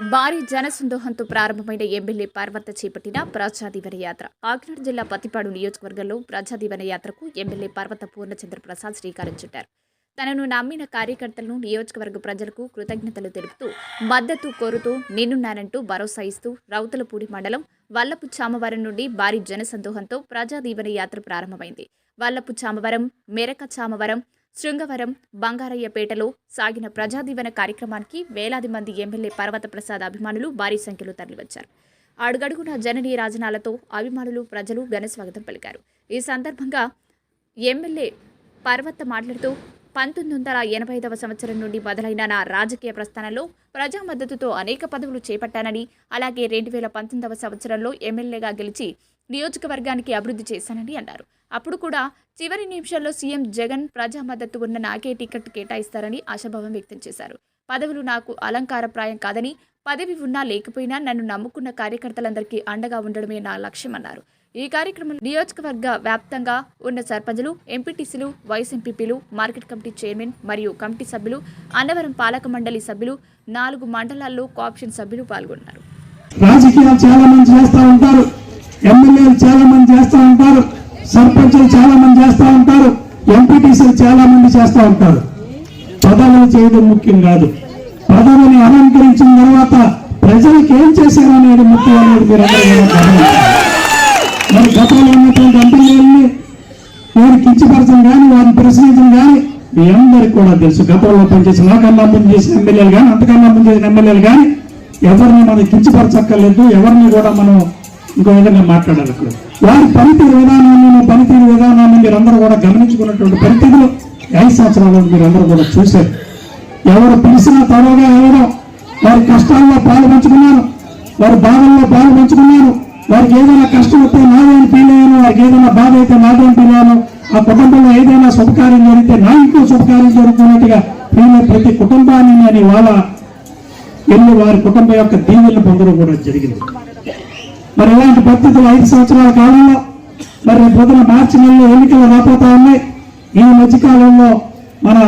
భారీ జనసందోహంతో ప్రారంభమైన ఎమ్మెల్యే పార్వత చేపట్టిన ప్రజాదీవన యాత్ర. కాకినాడ జిల్లా పత్తిపాడు నియోజకవర్గంలో ప్రజాదీవన యాత్రకు ఎమ్మెల్యే పార్వత పూర్ణచంద్ర ప్రసాద్ శ్రీకారం చుట్టారు. తనను నమ్మిన కార్యకర్తలను నియోజకవర్గ ప్రజలకు కృతజ్ఞతలు తెలుపుతూ మద్దతు కోరుతూ నిన్నున్నానంటూ భరోసా ఇస్తూ రౌతులపూడి మండలం వల్లపు చామవరం నుండి భారీ జనసందోహంతో ప్రజాదీవన యాత్ర ప్రారంభమైంది. వల్లపు చామవరం మెరక చామవరం శృంగవరం బంగారయ్యపేటలో సాగిన ప్రజాదీవన కార్యక్రమానికి వేలాది మంది ఎమ్మెల్యే పర్వత ప్రసాద్ అభిమానులు భారీ సంఖ్యలో తరలివచ్చారు. అడుగడుగున జననీ రాజనాలతో అభిమానులు ప్రజలు ఘనస్వాగతం పలికారు. ఈ సందర్భంగా ఎమ్మెల్యే పర్వత మాట్లాడుతూ పంతొమ్మిది వందల ఎనభై ఐదవ సంవత్సరం నుండి మొదలైన నా రాజకీయ ప్రస్థానంలో ప్రజా మద్దతుతో అనేక పదవులు చేపట్టానని అలాగే రెండు వేల పంతొమ్మిదవ సంవత్సరంలో ఎమ్మెల్యేగా గెలిచి నియోజకవర్గానికి అభివృద్ధి చేశానని అన్నారు. అప్పుడు కూడా చివరి నిమిషాల్లో సీఎం జగన్ ప్రజా మద్దతు ఉన్న నాకే టికెట్ కేటాయిస్తారని ఆశాభావం వ్యక్తం చేశారు. పదవులు నాకు అలంకారప్రాయం కాదని పదవి ఉన్నా లేకపోయినా నన్ను నమ్ముకున్న కార్యకర్తలందరికీ అండగా ఉండడమే నా లక్ష్యమన్నారు ఈ కార్యక్రమంలో నియోజకవర్గ వ్యాప్తంగా ఉన్న సర్పంచులు ఎంపీటీసీలు వైస్ ఎంపీపీలు మార్కెట్ కమిటీ చైర్మన్ మరియు కమిటీ సభ్యులు అన్నవరం పాలక మండలి సభ్యులు నాలుగు మండలాల్లో కాప్షన్ సభ్యులు పాల్గొన్నారు. రాజకీయాలు చాలా మంది చేస్తూ ఉంటారు. ఎమ్మెల్యేలు చాలా మంది చేస్తూ ఉంటారు సర్పంచులు చాలా మంది చేస్తూ ఉంటారు ఎంపీటీసీలు చాలా మంది చేస్తూ ఉంటారు. పదవులు చేయడం ముఖ్యం కాదు. పదవిని అలంకరించిన తర్వాత ప్రజలకు ఏం చేశారు అనేది ముఖ్యం అనేది మీరు మరి గతంలో ఉన్నటువంటి ఎమ్మెల్యేలని నేను కించపరచడం కానీ వారిని ప్రశ్నించడం కానీ మీ అందరికి కూడా తెలుసు. గతంలో పనిచేసిన నాకన్నా ముందు చేసిన ఎమ్మెల్యేలు కానీ అంతకన్నా ముందు చేసిన ఎమ్మెల్యేలు కానీ ఎవరిని మనం కించపరచక్కర్లేదు ఎవరిని కూడా మనం ఇంకో విధంగా మాట్లాడాలి అక్కడ. వారి పనితీరు విధానాన్ని పనితీరు విధానాన్ని మీరందరూ కూడా గమనించుకున్నటువంటి పరిస్థితులు ఐదు సంవత్సరాలు మీరు అందరూ కూడా చూశారు. ఎవరు పిలిచినా త్వరగా వెళ్ళడం వారి కష్టాల్లో పాలు పంచుకున్నారు వారి బాధల్లో పాలు పంచుకున్నారు వారికి ఏదైనా కష్టం వస్తే నాదేం ఫీల్ అయ్యాను వారికి ఏదైనా బాధ అయితే నాదేం ఫీల్ అయ్యాను ఆ కుటుంబంలో ఏదైనా శుభకార్యం జరిగితే నా ఇంట్లో శుభకార్యం జరుగుతున్నట్టుగా నేను ప్రతి కుటుంబాన్ని నేను వాళ్ళ వెళ్ళి వారి కుటుంబం యొక్క దీవెలను పొందడం కూడా జరిగింది. మరి ఇలాంటి పరిస్థితులు ఐదు సంవత్సరాల కాలంలో మరి రేపు పొద్దున మార్చి నెలలో ఎన్నికలు రాబోతా ఉన్నాయి. ఈ మధ్యకాలంలో మన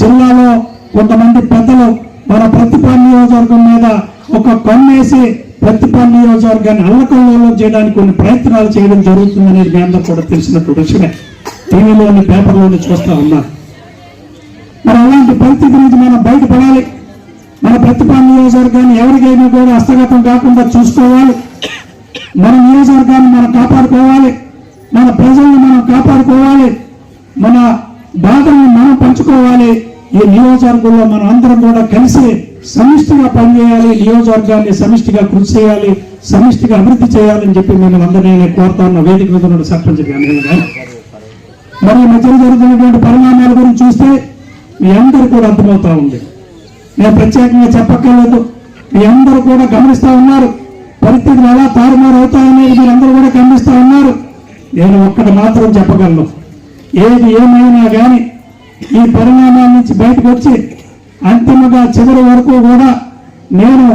జిల్లాలో కొంతమంది పెద్దలు మన ప్రతిపాల నియోజకవర్గం మీద ఒక కొన్నేసి ప్రతిపాల నియోజకవర్గాన్ని అల్లకల్లోలం చేయడానికి కొన్ని ప్రయత్నాలు చేయడం జరుగుతుందనేది మీ అందరూ కూడా తెలిసినటువంటి విషయమే. టీవీలోని పేపర్లోని చూస్తా ఉన్నారు మరి అలాంటి పరిస్థితి నుంచి మనం బయటపడాలి. మన ప్రతిపాల నియోజకవర్గాన్ని ఎవరికైనా కూడా హస్తగతం కాకుండా చూసుకోవాలి. మన నియోజకవర్గాన్ని మనం కాపాడుకోవాలి. మన ప్రజల్ని మనం కాపాడుకోవాలి. మన బాధల్ని మనం పంచుకోవాలి. ఈ నియోజకవర్గంలో మనం అందరం కూడా కలిసి సమిష్టిగా పనిచేయాలి. నియోజకవర్గాన్ని సమిష్టిగా కృషి చేయాలి. సమిష్టిగా అభివృద్ధి చేయాలని చెప్పి మేము అందరినీ నేను కోరుతా ఉన్న. వేదిక మీద ఉన్న సర్పంచ్ మరి మధ్యలో జరుగుతున్నటువంటి పరిణామాల గురించి చూస్తే మీ అందరు కూడా అర్థమవుతా ఉంది. నేను ప్రత్యేకంగా చెప్పక్కర్లేదు. మీ అందరూ కూడా గమనిస్తూ ఉన్నారు. పరిస్థితులు ఎలా తారుమారు అవుతాయనేది మీరు అందరూ కూడా ఖండిస్తూ ఉన్నారు. నేను ఒక్కటి మాత్రం చెప్పగలను. ఏది ఏమైనా కానీ ఈ పరిణామాల నుంచి బయటకు వచ్చి అంతిమగా చివరి వరకు కూడా నేను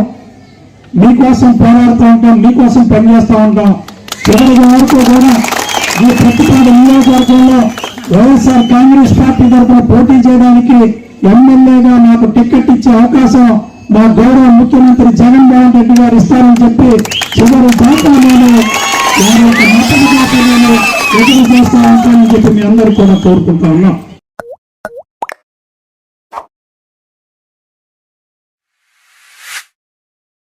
మీకోసం పోరాడుతూ ఉంటాం మీకోసం పనిచేస్తూ ఉంటాం. చివరి వరకు కూడా ఈ ప్రతిపాద నియోజకవర్గంలో వైఎస్ఆర్ కాంగ్రెస్ పార్టీ తరఫున పోటీ చేయడానికి ఎమ్మెల్యేగా నాకు టికెట్ ఇచ్చే అవకాశం మా గౌరవ ముఖ్యమంత్రి జగన్మోహన్ రెడ్డి గారు ఇస్తారని చెప్పి చివరి దాకా నేను వారి యొక్క మద్దతు నేను ఎదురు చేస్తా ఉంటానని చెప్పి మీ అందరూ కూడా కోరుకుంటా ఉన్నాం.